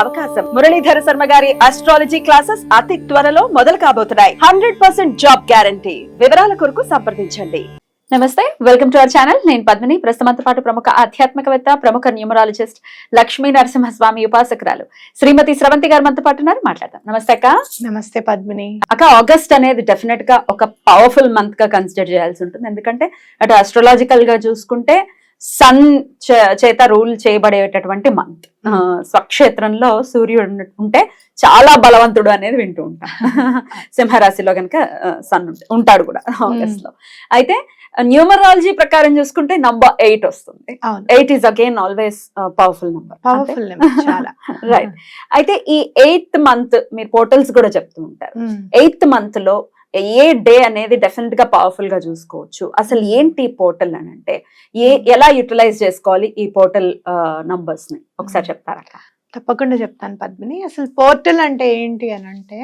అవకాశం. మురళీధర శర్మ గారి astrology classes అతి త్వరలో మొదలు కాబోతున్నాయి. హండ్రెడ్ పర్సెంట్ జాబ్ గ్యారంటీ వివరాల కొరకు సంప్రదించండి. నమస్తే వెల్కమ్ టు అవర్ ఛానల్ నేను పద్మిని. ప్రస్తుతంతో పాటు ప్రముఖ ఆధ్యాత్మికవేత్త ప్రముఖ న్యూమరాలజిస్ట్ లక్ష్మీ నరసింహస్వామి ఉపాసకురాలు శ్రీమతి స్రవంతి గారు మనతో పాటు ఉన్నారు. మాట్లాడదాం. నమస్తే అక్క. నమస్తే పద్మిని. అక్క ఆగస్ట్ అనేది డెఫినెట్గా ఒక పవర్ఫుల్ మంత్గా కన్సిడర్ చేయాల్సి ఉంటుంది. ఎందుకంటే అటు అస్ట్రాలాజికల్గా చూసుకుంటే సన్ చేత రూల్ చేయబడేటటువంటి మంత్. స్వక్షేత్రంలో సూర్యుడు ఉంటే చాలా బలవంతుడు అనేది వింటూ ఉంటాం. సింహరాశిలో కనుక సన్ ఉంటాడు కూడా ఆగస్ట్లో అయితే న్యూమరాలజీ ప్రకారం చూసుకుంటే నంబర్ ఎయిట్ వస్తుంది. Eight is again always powerful number. Powerful right. అయితే ఈ ఎయిత్ మంత్ మీరు పోర్టల్స్ కూడా చెప్తూ ఉంటారు. ఎయిత్ మంత్లో ఏ డే అనేది డెఫినెట్గా పవర్ఫుల్గా చూసుకోవచ్చు. అసలు ఏంటి పోర్టల్ అని అంటే ఏ ఎలా యూటిలైజ్ చేసుకోవాలి ఈ పోర్టల్ నంబర్స్ని? ఒకసారి చెప్తారక్క. తప్పకుండా చెప్తాను పద్మిని. అసలు పోర్టల్ అంటే ఏంటి అని అంటే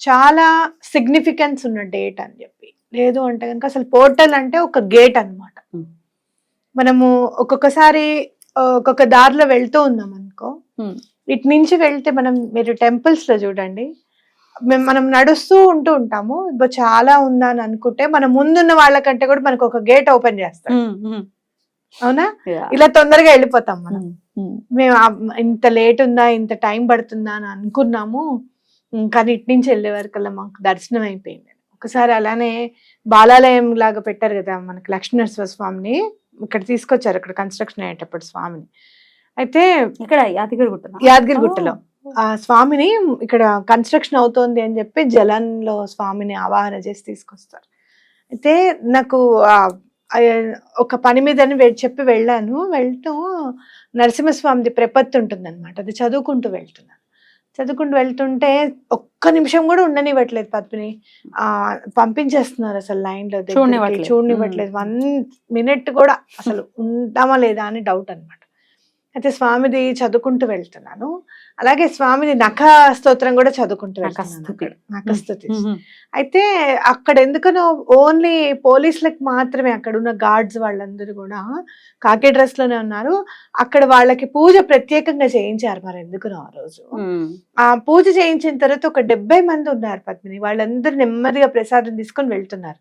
చాలా సిగ్నిఫికెన్స్ ఉన్న డేట్ అని చెప్పి. లేదు అంటే కనుక అసలు పోర్టల్ అంటే ఒక గేట్ అన్నమాట. Hmm. మనము ఒక్కొక్కసారి ఒక్కొక్క దారిలో వెళ్తూ ఉన్నాం అనుకో. ఇటు నుంచి వెళ్తే మనం మీరు టెంపుల్స్లో చూడండి మేము మనం నడుస్తూ ఉంటూ ఉంటాము. చాలా ఉందా అని అనుకుంటే మన ముందున్న వాళ్ళకంటే కూడా మనకు ఒక గేట్ ఓపెన్ చేస్తాం అవునా? ఇలా తొందరగా వెళ్ళిపోతాం మనం. మేము ఇంత లేట్ ఉందా ఇంత టైం పడుతుందా అని అనుకున్నాము. కానీ ఇటు నుంచి వెళ్ళే వరకల్లా మాకు దర్శనం అయిపోయింది. ఒకసారి అలానే బాలాలయం లాగా పెట్టారు కదా మనకి లక్ష్మీనరసింహ స్వామిని. ఇక్కడ తీసుకొచ్చారు ఇక్కడ కన్స్ట్రక్షన్ అయ్యేటప్పుడు స్వామిని. అయితే ఇక్కడ యాదగిరి గుట్ట యాదగిరి గుట్టలో. ఆ స్వామిని ఇక్కడ కన్స్ట్రక్షన్ అవుతోంది అని చెప్పి జలంలో స్వామిని ఆవాహన చేసి తీసుకొస్తారు. అయితే నాకు ఒక పని మీదని చెప్పి వెళ్ళాను. వెళ్తూ నరసింహస్వామిది ప్రపత్తి ఉంటుంది అనమాట అది చదువుకుంటూ వెళ్తున్నాను. చదువుకుంటూ వెళ్తుంటే ఒక్క నిమిషం కూడా ఉండనివ్వట్లేదు పద్మిని. ఆ పంపించేస్తున్నారు అసలు లైన్లో దగ్గరికి. చూడనివ్వట్లేదు. వన్ మినిట్ కూడా అసలు ఉంటామా లేదా అని డౌట్ అన్నమాట. అయితే స్వామిది చదువుకుంటూ వెళ్తున్నాను. అలాగే స్వామిది నఖ స్తోత్రం కూడా చదువుకుంటూ వెళ్తున్నాను అయితే అక్కడ ఎందుకనో ఓన్లీ పోలీసులకు మాత్రమే అక్కడ ఉన్న గార్డ్స్ వాళ్ళందరూ కూడా కాకి డ్రెస్లోనే ఉన్నారు. అక్కడ వాళ్ళకి పూజ ప్రత్యేకంగా చేయించారు మరి ఎందుకునో ఆ రోజు. ఆ పూజ చేయించిన తర్వాత ఒక డెబ్బై మంది ఉన్నారు పద్మిని. వాళ్ళందరూ నెమ్మదిగా ప్రసాదం తీసుకొని వెళ్తున్నారు.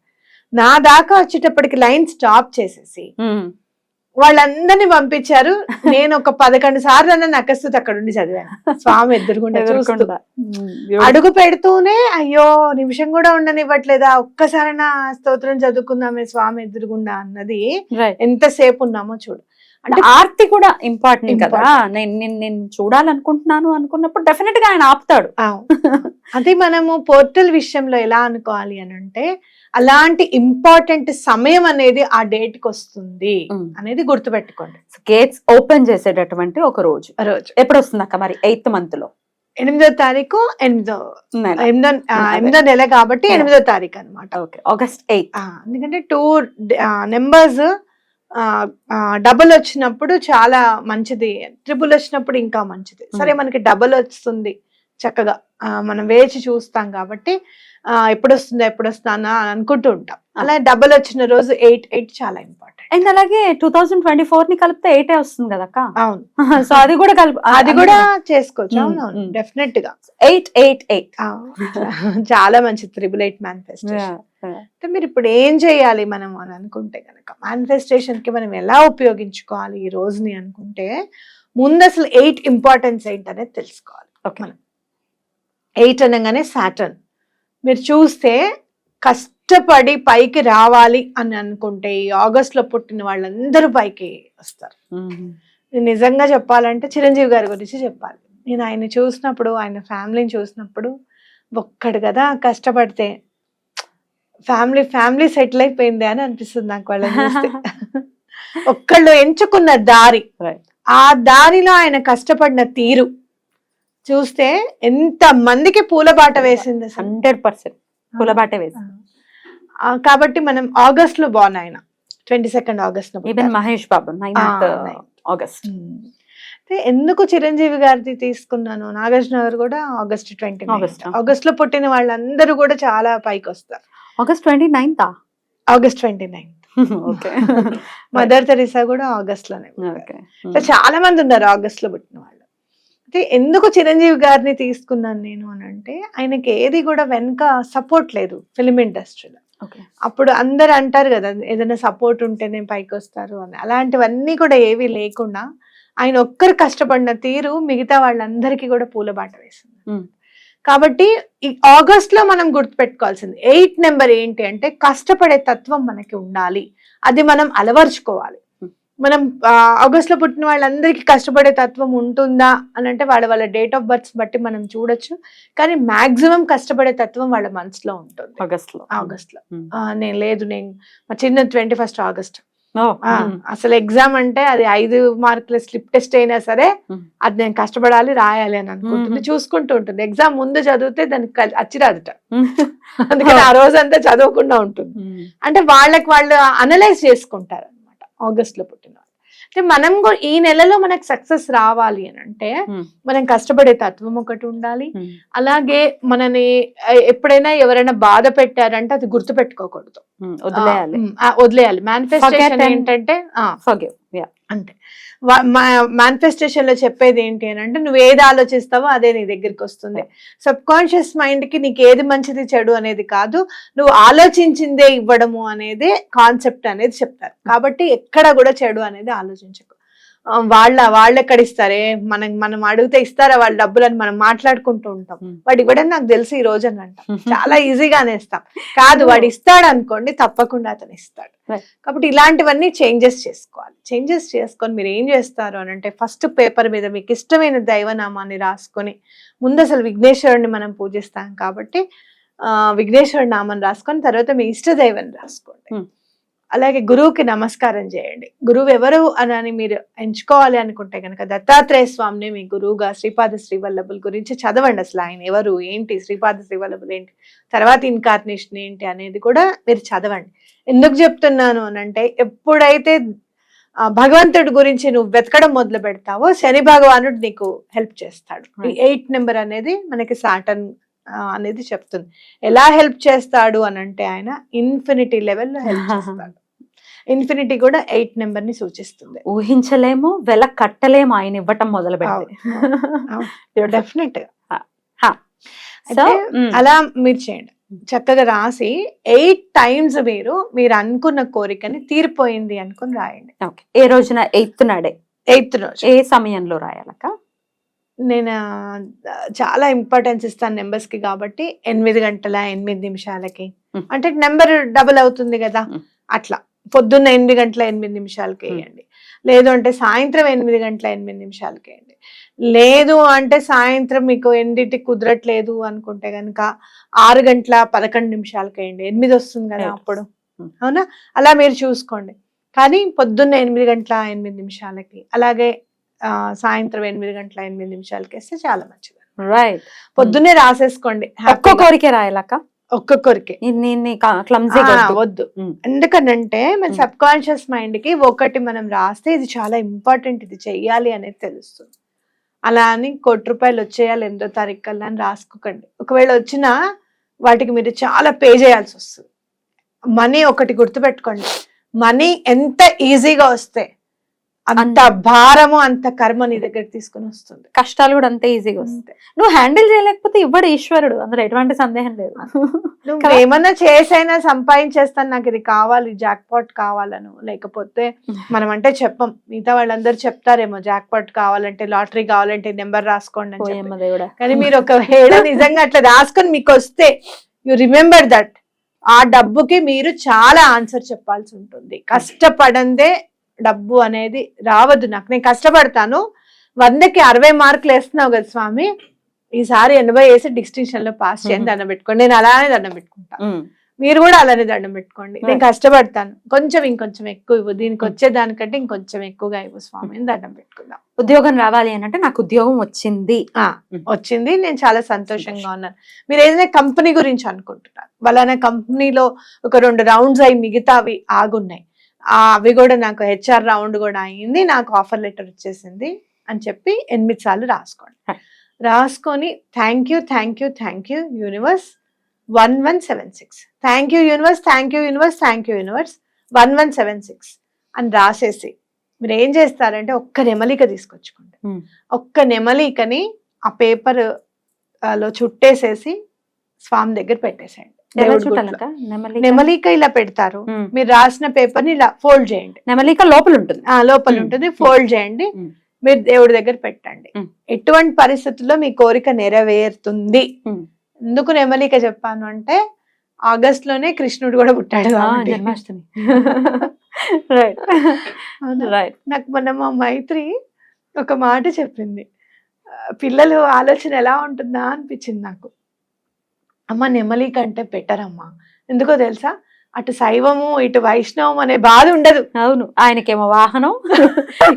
నా దాకా వచ్చేటప్పటికి లైన్ స్టాప్ చేసేసి వాళ్ళందరినీ పంపించారు. నేను ఒక పదకొండు సార్లు అన్న నకస్తుతి అక్కడ ఉండి చదివాను. స్వామి ఎదురుగుండా చూస్తూ. అడుగు పెడుతూనే అయ్యో నిమిషం కూడా ఉండనివ్వట్లేదా? ఒక్కసారైనా స్తోత్రం చదువుకుందామే స్వామి ఎదురుగుండా అన్నది ఎంతసేపు ఉన్నామో చూడు. అంటే ఆర్తి కూడా ఇంపార్టెంట్ కదా. నేను నేను నేను చూడాలనుకుంటున్నాను అనుకున్నప్పుడు డెఫినెట్గా ఆయన ఆపుతాడు. అది మనము పోర్టల్ విషయంలో ఎలా అనుకోవాలి అని అంటే అలాంటి ఇంపార్టెంట్ సమయం అనేది ఆ డేట్కి వస్తుంది అనేది గుర్తుపెట్టుకోండి. గేట్స్ ఓపెన్ చేసేటటువంటి ఒక రోజు. రోజు. ఎప్పుడు వస్తుంది అక్క మరి? ఎయిత్ మంత్లో. ఎనిమిదో తారీఖు ఎనిమిదో. ఎనిమిదో. ఎనిమిదో నెల కాబట్టి. ఎనిమిదో తారీఖు అనమాట ఓకే ఆగస్ట్ ఎయిత్ ఎందుకంటే టూ నెంబర్స్ డబుల్ వచ్చినప్పుడు చాలా మంచిది. ట్రిపుల్ వచ్చినప్పుడు ఇంకా మంచిది. సరే. మనకి డబుల్ వస్తుంది చక్కగా. మనం వేచి చూస్తాం కాబట్టి ఎప్పుడు వస్తుందా ఎప్పుడు వస్తుందా అని అనుకుంటూ ఉంటాం. అలా డబుల్ వచ్చిన రోజు ఎయిట్ ఎయిట్ చాలా ఇంపార్టెంట్ అండ్ అలాగే టూ థౌసండ్ ట్వంటీ ఫోర్ని కలిపితే ఎయిటే వస్తుంది కదా అక్క? అవును. సో అది కూడా కలిపి అది కూడా చేసుకోవచ్చు. అవునవును. డెఫినెట్గా. ఎయిట్ ఎయిట్ ఎయిట్ చాలా మంచి త్రిబుల్ ఎయిట్ మేనిఫెస్టేషన్ అంటే మీరు ఇప్పుడు ఏం చేయాలి మనం అని అనుకుంటే కనుక మేనిఫెస్టేషన్కి మనం ఎలా ఉపయోగించుకోవాలి ఈ రోజుని అనుకుంటే ముందు అసలు ఎయిట్ ఇంపార్టెన్స్ ఏంటి అనేది తెలుసుకోవాలి ఓకే ఎయిట్ అనగానే సాటర్న్ మీరు చూస్తే కష్టపడి పైకి రావాలి అని అనుకుంటే ఈ ఆగస్ట్లో పుట్టిన వాళ్ళందరూ పైకి వస్తారు. నిజంగా చెప్పాలంటే చిరంజీవి గారి గురించి చెప్పాలి. నేను ఆయన చూసినప్పుడు ఆయన ఫ్యామిలీని చూసినప్పుడు ఒక్కడు కదా కష్టపడితే ఫ్యామిలీ ఫ్యామిలీ సెటిల్ అయిపోయింది అని అనిపిస్తుంది నాకు వాళ్ళని ఒక్కళ్ళు ఎంచుకున్న దారి. ఆ దారిలో ఆయన కష్టపడిన తీరు. చూస్తే ఎంత మందికి పూలబాట వేసింది హండ్రెడ్ పర్సెంట్ పులబాటే వేసి. ఆ, కాబట్టి మనం ఆగస్ట్లో బాగున్నా ఆయన. ట్వంటీ సెకండ్ ఆగస్ట్లో even. Mahesh Babu ninth. August. ఎందుకు చిరంజీవి గారిది తీసుకున్నాను? నాగార్జున గారు కూడా ఆగస్ట్ ట్వంటీ ah. ఆగస్ట్? లో పుట్టిన వాళ్ళందరూ కూడా చాలా పైకి వస్తారు August twenty ninth August twenty nine okay. Mother Teresa కూడా ఆగస్ట్లోనే చాలా మంది ఉన్నారు ఆగస్ట్లో పుట్టిన వాళ్ళు. అయితే ఎందుకు చిరంజీవి గారిని తీసుకున్నాను నేను అని అంటే ఆయనకి ఏది కూడా వెనక సపోర్ట్ లేదు ఫిలిం ఇండస్ట్రీలో అప్పుడు అందరు అంటారు కదా ఏదైనా సపోర్ట్ ఉంటేనే పైకి వస్తారు అని. అలాంటివన్నీ కూడా ఏవి లేకుండా ఆయన ఒక్కరు కష్టపడిన తీరు మిగతా వాళ్ళందరికీ కూడా పూలబాట వేసింది. కాబట్టి ఈ ఆగస్ట్లో మనం గుర్తుపెట్టుకోవాల్సింది ఎయిట్ నెంబర్ ఏంటి అంటే కష్టపడే తత్వం మనకి ఉండాలి. అది మనం అలవర్చుకోవాలి. మనం ఆ, ఆగస్ట్లో పుట్టిన వాళ్ళందరికీ కష్టపడే తత్వం ఉంటుందా అని అంటే వాళ్ళ వాళ్ళ డేట్ ఆఫ్ బర్త్ బట్టి మనం చూడొచ్చు కానీ మాక్సిమం కష్టపడే తత్వం వాళ్ళ మనసులో ఉంటుంది ఆగస్ట్లో ఆగస్ట్లో Hmm. నేను లేదు నేను మా చిన్న ట్వంటీ ఫస్ట్ ఆగస్ట్ hmm. అసలు ఎగ్జామ్ అంటే అది ఐదు మార్కుల స్లిప్ టెస్ట్ అయినా సరే Hmm. అది నేను కష్టపడాలి రాయాలి అని అనుకుంటుంది. చూసుకుంటూ ఉంటుంది ఎగ్జామ్ ముందు చదివితే దానికి అచ్చిరాదుట. అందుకని ఆ రోజంతా చదవకుండా ఉంటుంది. అంటే వాళ్ళకి వాళ్ళు అనలైజ్ చేసుకుంటారు అనమాట ఆగస్ట్లో పుట్టిన వాళ్ళు. అంటే మనం కూడా ఈ నెలలో మనకు సక్సెస్ రావాలి అని అంటే. మనం కష్టపడే తత్వం ఒకటి ఉండాలి. అలాగే మనని ఎప్పుడైనా ఎవరైనా బాధ పెట్టారంటే అది గుర్తు పెట్టుకోకూడదు. వదిలేయాలి. వదిలేయాలి. మేనిఫెస్టేషన్ ఏంటంటే యా అంతే. మేనిఫెస్టేషన్లో చెప్పేది ఏంటి అని అంటే నువ్వు ఏది ఆలోచిస్తావో అదే నీ దగ్గరికి వస్తుంది. సబ్ కాన్షియస్ మైండ్కి నీకు ఏది మంచిది చెడు అనేది కాదు. నువ్వు ఆలోచించిందే ఇవ్వడము అనేది కాన్సెప్ట్ అనేది చెప్తారు. కాబట్టి ఎక్కడ కూడా చెడు అనేది ఆలోచించకు. వాళ్ళ వాళ్ళు ఎక్కడ ఇస్తారే మనం మనం అడిగితే ఇస్తారా వాళ్ళ డబ్బులని మనం మాట్లాడుకుంటూ ఉంటాం. వాడు ఇవ్వడం నాకు తెలుసు ఈ రోజు అని అంటాం. చాలా ఈజీగా అనేస్తాం. కాదు వాడు ఇస్తాడు అనుకోండి తప్పకుండా అతను ఇస్తాడు. కాబట్టి ఇలాంటివన్నీ చేంజెస్ చేసుకోవాలి. చేంజెస్ చేసుకొని మీరు ఏం చేస్తారు అని అంటే ఫస్ట్ పేపర్ మీద మీకు ఇష్టమైన దైవనామాన్ని రాసుకొని ముందు అసలు విఘ్నేశ్వరుడిని మనం పూజిస్తాం కాబట్టి ఆ విఘ్నేశ్వరుడి నామాన్ని రాసుకొని తర్వాత మీ ఇష్ట దైవాన్ని రాసుకోండి. అలాగే గురువుకి నమస్కారం చేయండి. గురువు ఎవరు అని మీరు ఎంచుకోవాలి అనుకుంటే కనుక దత్తాత్రేయ స్వామిని మీ గురువుగా శ్రీపాద శ్రీవల్లభుల గురించి చదవండి అసలు ఆయన ఎవరు ఏంటి శ్రీపాద శ్రీవల్లభులు ఏంటి తర్వాత ఇన్కార్నేషన్ ఏంటి అనేది కూడా మీరు చదవండి. ఎందుకు చెప్తున్నాను అని అంటే ఎప్పుడైతే భగవంతుడి గురించి నువ్వు వెతకడం మొదలు పెడతావో శని భగవానుడు నీకు హెల్ప్ చేస్తాడు. ఎయిట్ నెంబర్ అనేది మనకి సాటన్ అనేది చెప్తుంది. ఎలా హెల్ప్ చేస్తాడు అని అంటే ఆయన ఇన్ఫినిటీ లెవెల్లో హెల్ప్ చేస్తాడు. ఇన్ఫినిటీ కూడా ఎయిట్ నెంబర్ని సూచిస్తుంది. ఊహించలేము వెల కట్టలేము ఆయన ఇవ్వటం మొదలు పెడితే. డెఫినెట్ సో అలా మీరు చేయండి. చక్కగా రాసి ఎయిట్ టైమ్స్ మీరు మీరు అనుకున్న కోరికని తీరిపోయింది అనుకుని రాయండి. ఓకే. ఏ రోజున? ఎయిత్ నాడే. ఎయిత్ రోజు. ఏ సమయంలో రాయాలక్క? నేను చాలా ఇంపార్టెన్స్ ఇస్తాను నెంబర్స్కి కాబట్టి ఎనిమిది గంటల ఎనిమిది నిమిషాలకి. అంటే నెంబర్ డబుల్ అవుతుంది కదా. అట్లా. పొద్దున్న ఎనిమిది గంటల ఎనిమిది నిమిషాలకి Hmm. వేయండి. లేదు అంటే సాయంత్రం ఎనిమిది గంటల ఎనిమిది నిమిషాలకి వేయండి. లేదు అంటే సాయంత్రం మీకు ఎన్నిటికి కుదరట్లేదు అనుకుంటే కనుక ఆరు గంటల పదకొండు నిమిషాలకి వేయండి. ఎనిమిది వస్తుంది కదా. అప్పుడు. Hmm. అవునా? అలా మీరు చూసుకోండి. కానీ పొద్దున్న ఎనిమిది గంటల ఎనిమిది నిమిషాలకి అలాగే సాయంత్రం ఎనిమిది గంటల ఎనిమిది నిమిషాలకి వేస్తే చాలా మంచిది. రైట్ పొద్దున్నే రాసేసుకోండి. ఒక్క హ్యాపీగా. కోరికే రాయాలక్క? ఒక్కొక్కరికి వద్దు. ఎందుకనంటే మన. సబ్ కాన్షియస్ మైండ్కి ఒకటి మనం రాస్తే ఇది చాలా ఇంపార్టెంట్ ఇది చెయ్యాలి అనేది తెలుస్తుంది. అలా అని కోటి రూపాయలు వచ్చేయాలి ఎనిమిదో తారీఖు కల్లా అని రాసుకోకండి. ఒకవేళ వచ్చినా వాటికి మీరు చాలా పే చేయాల్సి వస్తుంది. మనీ ఒకటి గుర్తుపెట్టుకోండి. మనీ ఎంత ఈజీగా వస్తే అంత భారము అంత కర్మ నీ దగ్గరికి తీసుకుని వస్తుంది. కష్టాలు కూడా అంతే ఈజీగా వస్తాయి. నువ్వు హ్యాండిల్ చేయలేకపోతే ఇవ్వడు ఈశ్వరుడు అందులో ఎటువంటి సందేహం లేదు. నువ్వు? ఏమన్నా చేసైనా సంపాదించేస్తాను నాకు ఇది కావాలి జాక్ పాట్ కావాలను. లేకపోతే మనం అంటే చెప్పం మిగతా వాళ్ళందరూ చెప్తారేమో జాక్ పాట్ కావాలంటే లాటరీ కావాలంటే నెంబర్ రాసుకోండి అని కానీ మీరు ఒకవేళ నిజంగా అట్లా రాసుకొని మీకు వస్తే యు రిమెంబర్ దట్ ఆ డబ్బుకి మీరు చాలా ఆన్సర్ చెప్పాల్సి ఉంటుంది. కష్టపడందే డబ్బు అనేది రావద్దు నాకు. నేను కష్టపడతాను. వందకి అరవై మార్కులు వేస్తున్నావు కదా స్వామి. ఈసారి ఎనభై వేసి డిస్టింక్షన్లో పాస్ చేయని Mhm. దండం పెట్టుకోండి. నేను అలానే దండం పెట్టుకుంటా. ఉమ్. మీరు కూడా అలానే దండం పెట్టుకోండి. నేను. కష్టపడతాను. కొంచెం ఇంకొంచెం ఎక్కువ ఇవ్వు. దీనికి వచ్చే దానికంటే ఇంకొంచెం ఎక్కువగా ఇవ్వు స్వామి అని దండం పెట్టుకుందాం. ఉద్యోగం రావాలి అని అంటే నాకు ఉద్యోగం వచ్చింది. ఆ, వచ్చింది. నేను చాలా సంతోషంగా ఉన్నాను. మీరు ఏదైనా కంపెనీ గురించి అనుకుంటున్నారు. వాళ్ళ కంపెనీలో ఒక రెండు రౌండ్స్ అయి మిగతావి ఆగున్నాయి. అవి కూడా నాకు హెచ్ఆర్ రౌండ్ కూడా అయింది. నాకు ఆఫర్ లెటర్ వచ్చేసింది అని చెప్పి ఎనిమిది సార్లు రాసుకోండి. రాసుకొని thank you thank you thank you universe one one seven six thank you universe thank you universe thank you universe one one seven six అని రాసేసి మీరు ఏం చేస్తారంటే ఒక్క నెమలిక తీసుకొచ్చుకోండి. Hmm. ఒక్క నెమలికని ఆ పేపర్లో చుట్టేసేసి స్వామి దగ్గర పెట్టేసేయండి. నెమలిక ఇలా పెడతారు. మీరు రాసిన పేపర్ని ఇలా ఫోల్డ్ చేయండి. నెమలిక లోపల ఉంటుంది. ఆ లోపల. ఉంటుంది. ఫోల్డ్ చేయండి. మీరు దేవుడి దగ్గర పెట్టండి. ఎటువంటి పరిస్థితుల్లో మీ కోరిక నెరవేరుతుంది. ఎందుకు నెమలిక చెప్పాను అంటే ఆగస్ట్లోనే కృష్ణుడు కూడా పుట్టాడు. జన్మాష్టమి. రైట్ నాకు మొన్న మా మైత్రి ఒక మాట చెప్పింది. పిల్లలు ఆలోచన ఎలా ఉంటుందా? అనిపించింది నాకు. అమ్మ నెమలి కంటే బెటర్ అమ్మా. ఎందుకో తెలుసా? అటు శైవము ఇటు వైష్ణవం అనే బాధ ఉండదు. అవును ఆయనకేమో వాహనం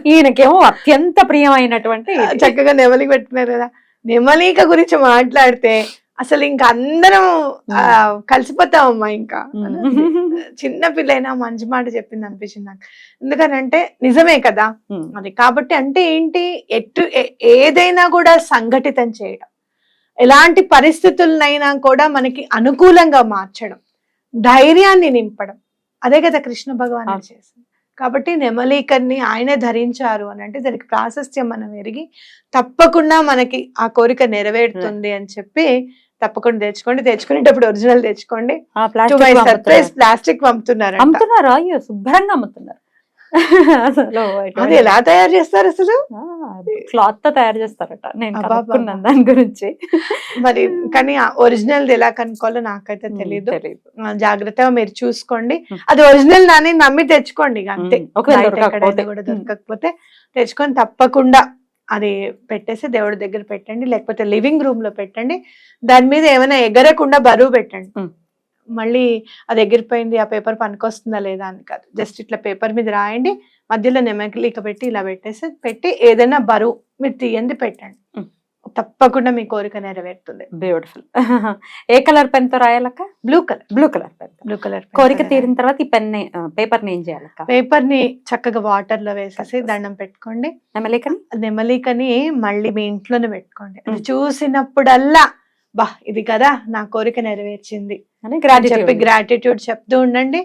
ఈయనకేమో అత్యంత ప్రియమైనటువంటి. చక్కగా నెమలికి పెట్టుకున్నారు కదా. నెమలిక గురించి మాట్లాడితే అసలు ఇంకా అందరం కలిసిపోతామమ్మా ఇంకా. ఉమ్. చిన్న పిల్లైనా మంచి మాట చెప్పింది అనిపించింది నాకు. ఎందుకనంటే నిజమే కదా. అది కాబట్టి అంటే ఏంటి? ఎటు ఏదైనా కూడా సంఘటితం చేయడం ఎలాంటి పరిస్థితులనైనా కూడా మనకి అనుకూలంగా మార్చడం ధైర్యాన్ని నింపడం. అదే కదా కృష్ణ భగవాన్. చేసింది. కాబట్టి నెమలీకర్ని ఆయనే ధరించారు అని అంటే దానికి ప్రాశస్త్యం మనం ఎరిగి తప్పకుండా మనకి ఆ కోరిక నెరవేరుతుంది అని చెప్పి తప్పకుండా తెచ్చుకోండి. తెచ్చుకునేటప్పుడు ఒరిజినల్ తెచ్చుకోండి. సర్ప్రైజ్ ప్లాస్టిక్ పంపుతున్నారు? అమ్ముతున్నారు అయ్యో శుభ్రంగా అమ్ముతున్నారు. అసలు అది ఎలా తయారు చేస్తారు అసలు? క్లాత్తో తయారు చేస్తారట. నేను కనుక్కున్నాను. దాని గురించి. మరి కానీ ఒరిజినల్ ఎలా కనుక్కోవాలో నాకైతే తెలియదు జాగ్రత్తగా మీరు చూసుకోండి. అది ఒరిజినల్ దాన్ని నమ్మి తెచ్చుకోండి అంతే. కూడా. దొరకకపోతే తెచ్చుకొని తప్పకుండా అది పెట్టేసి దేవుడి దగ్గర పెట్టండి. లేకపోతే లివింగ్ రూమ్లో పెట్టండి. దాని మీద ఏమైనా ఎగరకుండా బరువు పెట్టండి. మళ్ళీ అది ఎగిరిపోయింది ఆ పేపర్ పనికొస్తుందా లేదా అని కాదు. జస్ట్ ఇట్లా పేపర్ మీద రాయండి మధ్యలో నెమలిక పెట్టి ఇలా పెట్టేసి పెట్టి ఏదైనా బరువు మీరు తీయండి పెట్టండి. తప్పకుండా మీ కోరిక నెరవేరుతుంది. బ్యూటిఫుల్ ఏ కలర్ పెన్తో రాయాలక్క? Blue colour blue colour pen. Blue colour కోరిక తీరిన తర్వాత ఈ పెన్ పేపర్ని ఏం చేయాలక్క? పేపర్ని చక్కగా వాటర్లో వేసేసి దండం పెట్టుకోండి. నెమలికని? నెమలికని మళ్ళీ మీ ఇంట్లోనే పెట్టుకోండి. చూసినప్పుడల్లా బా ఇది కదా నా కోరిక నెరవేర్చింది. అని చెప్పి గ్రాటిట్యూడ్ చెప్తూ ఉండండి.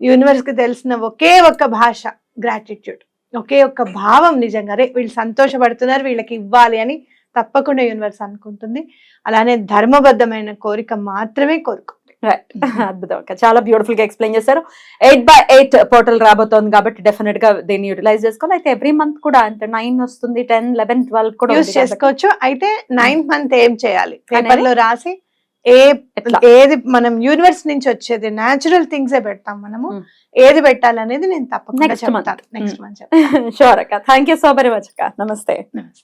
యూనివర్స్కి తెలిసిన ఒకే ఒక్క భాష గ్రాటిట్యూడ్ ఒకే ఒక్క భావం నిజంగా. అరే వీళ్ళు సంతోషపడుతున్నారు వీళ్ళకి ఇవ్వాలి అని తప్పకుండా యూనివర్స్ అనుకుంటుంది. అలానే ధర్మబద్ధమైన కోరిక మాత్రమే కోరుకుంటుంది రైట్ అద్భుతం. అక్క చాలా బ్యూటిఫుల్గా ఎక్స్ప్లెయిన్ చేశారు. ఎయిట్ బై ఎయిట్ పోర్టల్ రాబోతోంది కాబట్టి డెఫినెట్గా దీన్ని యూటిలైజ్ చేసుకోవాలి. అయితే ఎవ్రీ మంత్ కూడా అంటే నైన్ వస్తుంది టెన్ లెవెన్ ట్వెల్వ్ కూడా యూస్ చేసుకోవచ్చు. అయితే నైన్త్ మంత్ ఏం చేయాలి? పేపర్? లో రాసి ఏ ఏది మనం యూనివర్స్ నుంచి వచ్చేది న్యాచురల్ థింగ్స్ పెడతాం మనము Hmm. ఏది పెట్టాలనేది నేను తప్పకుండా. చెప్తాను. నెక్స్ట్ మంత్ షూర్ అక్క. Thank you so very much అక్క. నమస్తే. నమస్తే.